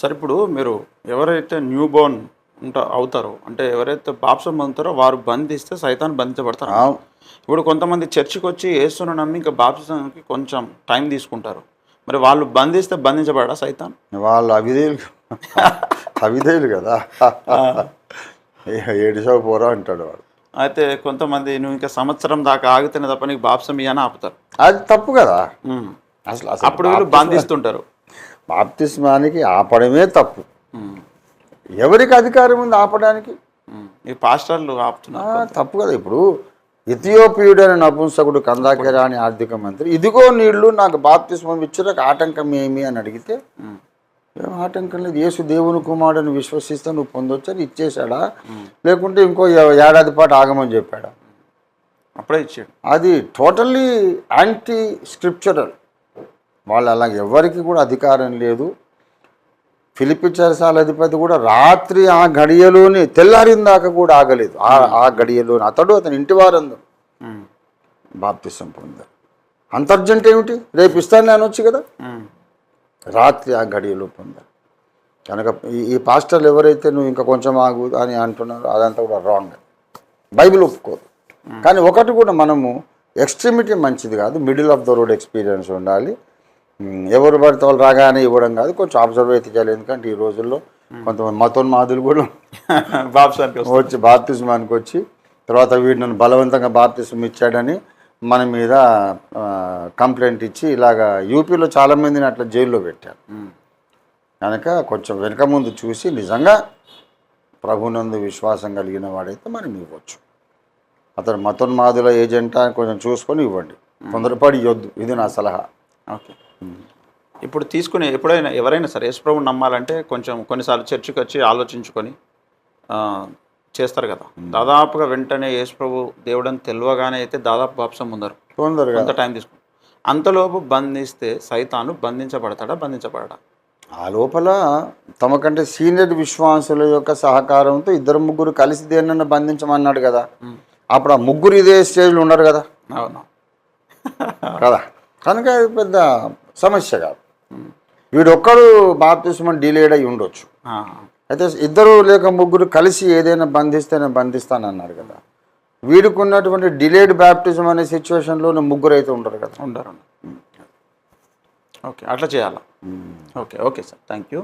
సరే ఇప్పుడు మీరు ఎవరైతే న్యూ బోర్న్ ఉంటా అవుతారో అంటే ఎవరైతే బాప్సం పొందుతారో వారు బంధిస్తే సైతాన్ బంధించబడతారు. ఇప్పుడు కొంతమంది చర్చికి వచ్చి యేసును నమ్మి ఇంకా బాప్సంకి కొంచెం టైం తీసుకుంటారు. మరి వాళ్ళు బంధిస్తే బంధించబడా సైతాన్? వాళ్ళు అవిధేయులు అవిధేయులు కదా. ఏడిసో పోరా అంటాడు వాడు. అయితే కొంతమంది నువ్వు ఇంకా సంవత్సరం దాకా ఆగితేనే తప్ప నీకు బాప్సం ఇయ్యని ఆపుతారు. అది తప్పు కదా. అసలు అప్పుడు వీళ్ళు బంధిస్తుంటారు. బాప్తిస్మానికి ఆపడమే తప్పు. ఎవరికి అధికారం ఉంది ఆపడానికి. ఈ పాస్టర్లు ఆ, ఆపుతున్నారు తప్పు కదా. ఇప్పుడు ఇథియోపియుడు అనే నపుంసకుడు కందాకెరా అని ఆర్థిక మంత్రి ఇదిగో నీళ్ళు నాకు బాప్తిస్మం ఇచ్చిన ఆటంకం ఏమి? అని అడిగితే. ఏం ఆటంకం లేదు. యేసు దేవుని కుమారుడని విశ్వసిస్తే నువ్వు పొందొచ్చని ఇచ్చేశాడా? లేకుంటే ఇంకో ఏడాది పాటు ఆగమని చెప్పాడా? అప్పుడే ఇచ్చాడు. అది టోటల్లీ యాంటీ స్క్రిప్చరల్ వాళ్ళు అలా ఎవరికి కూడా అధికారం లేదు. ఫిలిపి చెరసాల అధిపతి కూడా రాత్రి ఆ గడియలోనే తెల్లారిన దాకా కూడా ఆగలేదు. ఆ ఆ గడియలోనే అతడు అతని ఇంటి వారందరూ ఉమ్. బాప్తిసం పొందారు అంతర్జంట ఏమిటి? రేపు ఇస్తాను నేను వచ్చి కదా? ఉమ్. రాత్రి ఆ గడియలో పొందారు కనుక ఈ పాస్టర్లు ఎవరైతే నువ్వు ఇంకా కొంచెం ఆగు అని అంటున్నారో అదంతా కూడా రాంగ్ బైబిల్ ఒప్పుకోదు. కానీ ఒకటి కూడా మనము ఎక్స్ట్రీమిటీ మంచిది కాదు. Middle of the road experience ఉండాలి. ఎవరు పడితే వాళ్ళు రాగానే ఇవ్వడం కాదు కొంచెం అబ్జర్వ్ అయితే చేయాలి. ఎందుకంటే ఈ రోజుల్లో కొంతమంది మతోన్మాదులు కూడా బాప్సానికి. వచ్చి బాప్తిజమానికి వచ్చి తర్వాత వీడు నన్ను బలవంతంగా బాప్తిజం ఇచ్చాడని మన మీద కంప్లైంట్ ఇచ్చి ఇలాగా యూపీలో చాలామందిని అట్లా జైల్లో పెట్టారు. కనుక కొంచెం వెనక ముందు చూసి నిజంగా ప్రభునందు విశ్వాసం కలిగిన వాడైతే మనం ఇవ్వచ్చు. అతను మతోన్మాదుల ఏజెంట్ కొంచెం చూసుకొని ఇవ్వండి. తొందరపడి ఇవ్వద్దు. ఇది నా సలహా. ఓకే. ఇప్పుడు తీసుకుని ఎప్పుడైనా ఎవరైనా సరే యేసుప్రభుని నమ్మాలంటే కొంచెం కొన్నిసార్లు చర్చికి వచ్చి ఆలోచించుకొని చేస్తారు కదా. దాదాపుగా వెంటనే యేసుప్రభు దేవుడని తెలియగానే అయితే దాదాపు బాప్సం ముందరు. తొందరగా. కొంత టైం తీసుకుని అంతలోపు బంధిస్తే సైతాను బంధించబడతాడా బంధించబడడా? ఆ లోపల తమకంటే సీనియర్ విశ్వాసుల యొక్క సహకారంతో ఇద్దరు ముగ్గురు కలిసి దేన్నన్నా బంధించమన్నాడు కదా. అప్పుడు ఆ ముగ్గురు ఇదే స్టేజ్లో ఉన్నారు కదా. అవును. కదా. కనుక అది పెద్ద సమస్య కాదు. వీడు ఒక్కడు బాప్తిస్మం డిలేడ్ అయి ఉండొచ్చు. అయితే ఇద్దరు లేక ముగ్గురు కలిసి ఏదైనా బంధిస్తేనే బంధిస్తానన్నారు కదా. వీడికి ఉన్నటువంటి డిలేడ్ బ్యాప్టిజం అనే సిచ్యువేషన్లో ముగ్గురు అయితే ఉండరు కదా. ఉండరు. ఓకే అట్లా చేయాలా? Okay okay sir. Thank you